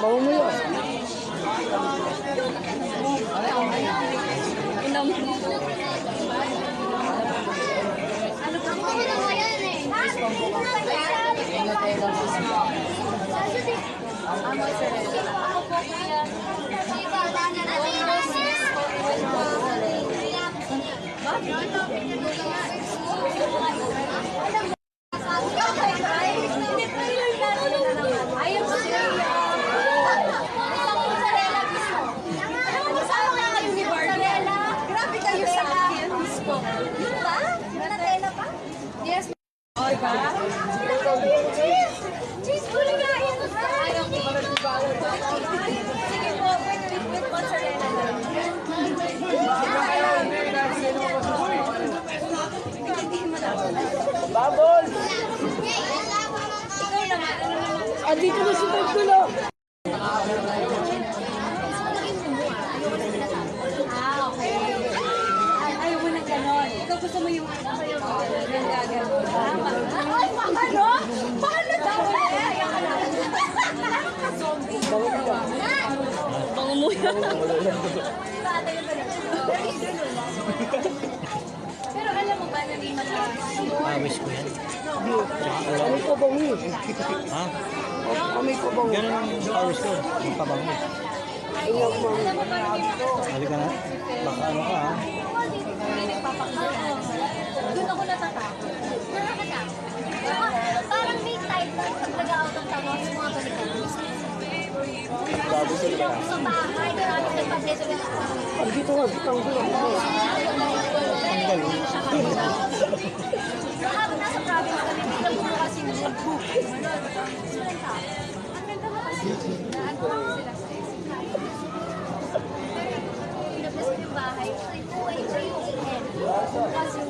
Bawa mo yun. Ayaw ko siya. Grabe kayo sa akin. Yun ba? Natela pa? Yes. Orga? Cheese! Cheese, kuligain mo sa Ayaw ko Sige po, with, with, with mozzarella lang. Babol! Ikaw naman, ano naman? Ah, dito na si Tagtulo. Ah, okay. Ay, ayaw mo ng ganon. Ikaw gusto mo yung ano, yung yung gagawin. Tama. Ay, paano? Paano daw? Eh, ayaw ka na. Zombie. Bango mo yan. Pero alam mo ba na may mga Pawis ko yan. Kami ko bangi. Ha? Kami ko bangi. Ganun ang pawis ko. Ang pabango. Mo. alam mo ba na may mga Halika na. Baka ano ka ha? hindi nagpapakita. Sila. Sa bahay, marami nagpapleto na Ah, dito nga, dito ang gulo. Habang nasa province kami, may kasi ng book. Ang ganda mo kasi. Naan ko lang ko bahay. Ay, ko head. Kasi yung Sa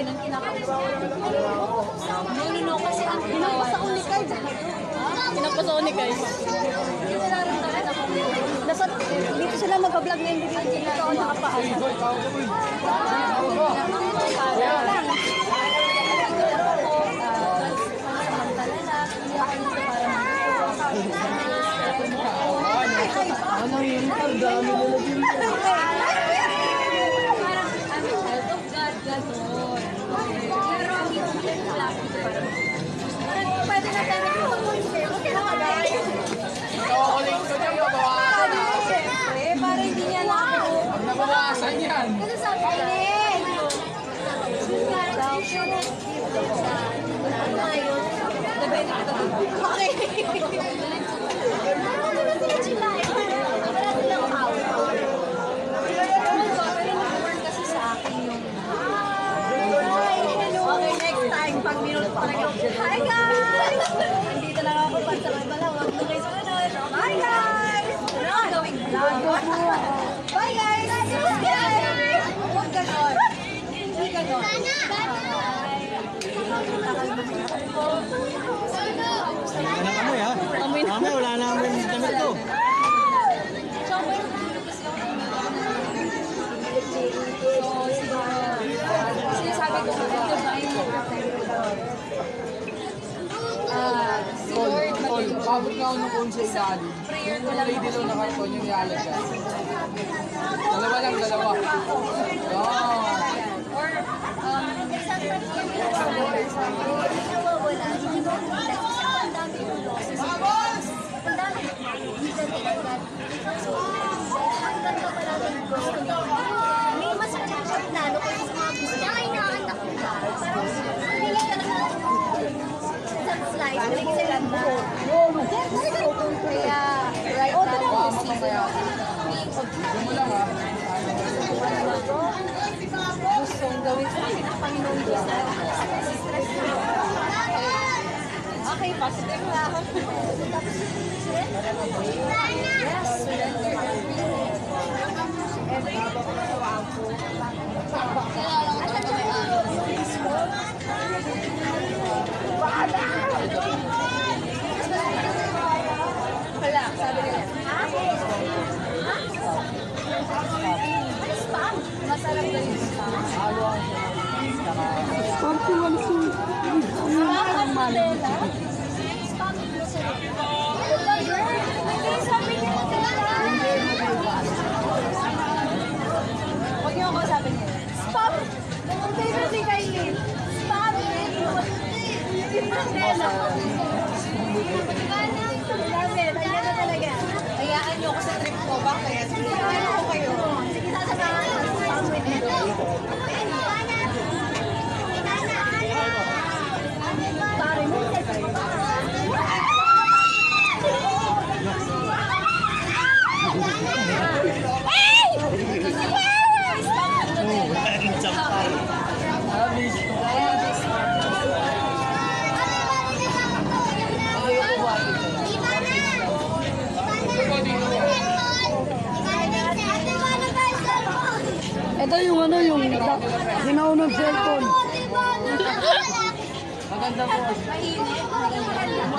Pag ganun, kinakabawa. No, no, no, kasi ang ginawa. Sa unikay. Unikay. Hindi nararamdaman ako. Dapat dito sila mag-vlog na hindi dito dito ako nakapaasa. Ano yun? Ang dami nila dito. Parang I'm a child of God, gano'n. Pero ang hindi ko lang parang pwede na tayo mag-consider. Okay na guys. Siyempre, para hindi niya na ako. Nabawasan yan. Kasi sabi ko, yun nga daw, siya na ngayon, the benefit of the doubt. Okay. Wala sila sila eh. Wala silang power. Pero nag-work kasi sa akin yung Okay, next time, pag minut pa lang yung, Hi guys! Nandito lang ako para sa may balawag. Huwag kayo sumunod. Bye guys! Ano ang gawing vlog? Bye guys! Bye! Huwag ganon. Hindi ganon. Ano amoy ha? Mamaya wala na amoy ng damit ko. Tsaka yung tulog kasi ako. So, siguro, sinasabi ko, ito ba yung Ah, si Lord, Pabot nga ako ng phone sa ilalim. Yung lady daw na karton, yung yala siya. Dalawa lang, dalawa. Oh. Or, um, akin, nawawala, hindi kasi ang dami yung losses. Ang dami hindi tinagad. So, ang ganda pala ng gusto niya. May mas malaki siyang plano kung sa mga gusto niya. Ay, nakakanta ko ka. Parang, hindi ka naman isang slice, hindi ka ganda. Kaya, right now, this season, Yung mo lang ha. gustong gawin sa akin Panginoon Diyos na stress ko. Okay, positive na ako. Yes, surrender everything. Huwag niyo ako sabi niyo. Stop! Ang favorite ni Kylie. Stop it! Mandela. David, ayan na talaga. Hayaan niyo ako sa trip ko. Bakit? Hayaan ko kayo. Sige, sasamahan ko. Stop with it. Sorry, Ito yung ano, yung ginaunong cellphone. Maganda po. May masarila din dapat tayo sa sitwasyon. Maganda naman siya. Sabi ko sa'yo, maganda rin mo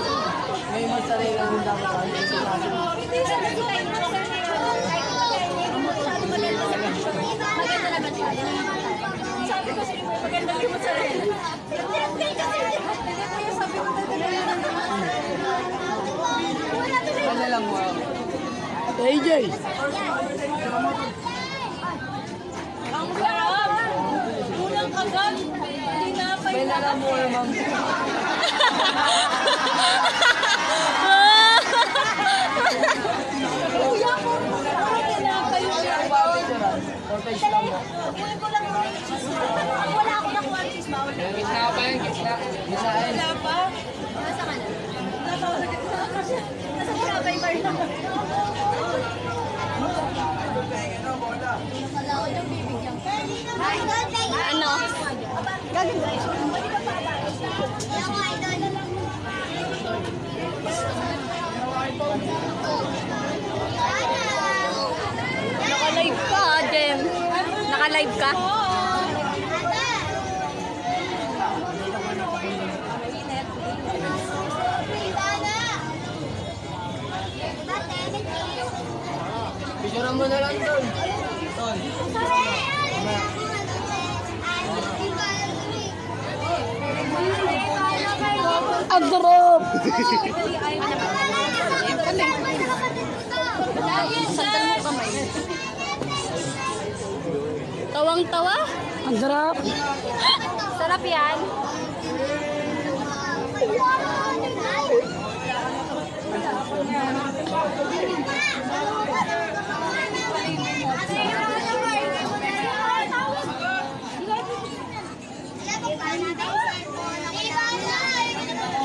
sa rin. Hindi ko yung ko Ano lang mo? AJ. Ang sarap! Unang kagat. Tinapay na. lang mo. Yung. Wala ako nakuha ang cheese bawal. Pa yan, gitna. Wala pa? Nasa ka na? Nasa tinapay pa rin ako. Wala ko yung bibigyan. Ano? Gaganda siya. Pwede ka pa ba? Yung idol. Naka-live ka, Jem. Naka-live ka? Picturean mo na lang doon. Ang sarap! Sandal mo kamay. Tawang-tawa? Ang sarap! Sarap yan.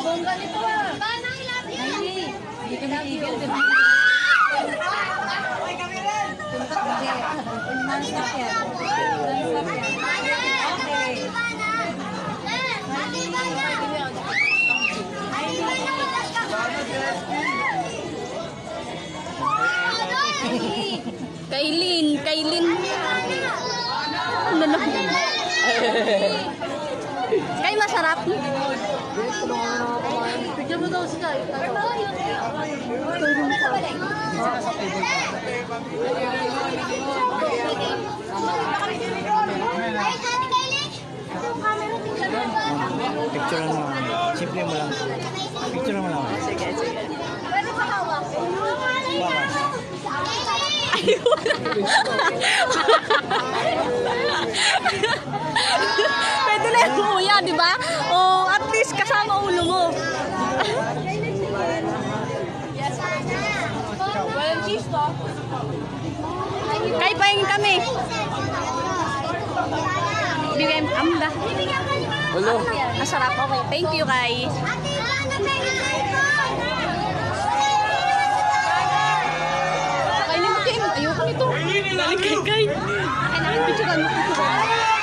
Bongga nito ah. Hindi ka natigil, di ba? Kailin, Kailin. Ano na? Kay masarap. Bigyan mo daw si. Picture mo lang. Simple mo lang. Picture mo lang. Sige, sige. Pwede pa hawak. Pwede kuya, di ba? O, at least kasama ulo mo. Walang cheese to. Kay pahingin kami. Bigay mo amda. Hello. Masarap. Okay. Thank you, Kai. Kainin mo, Tim. Ayoko nito. Galing kay Kai. Akin na, picturean mo.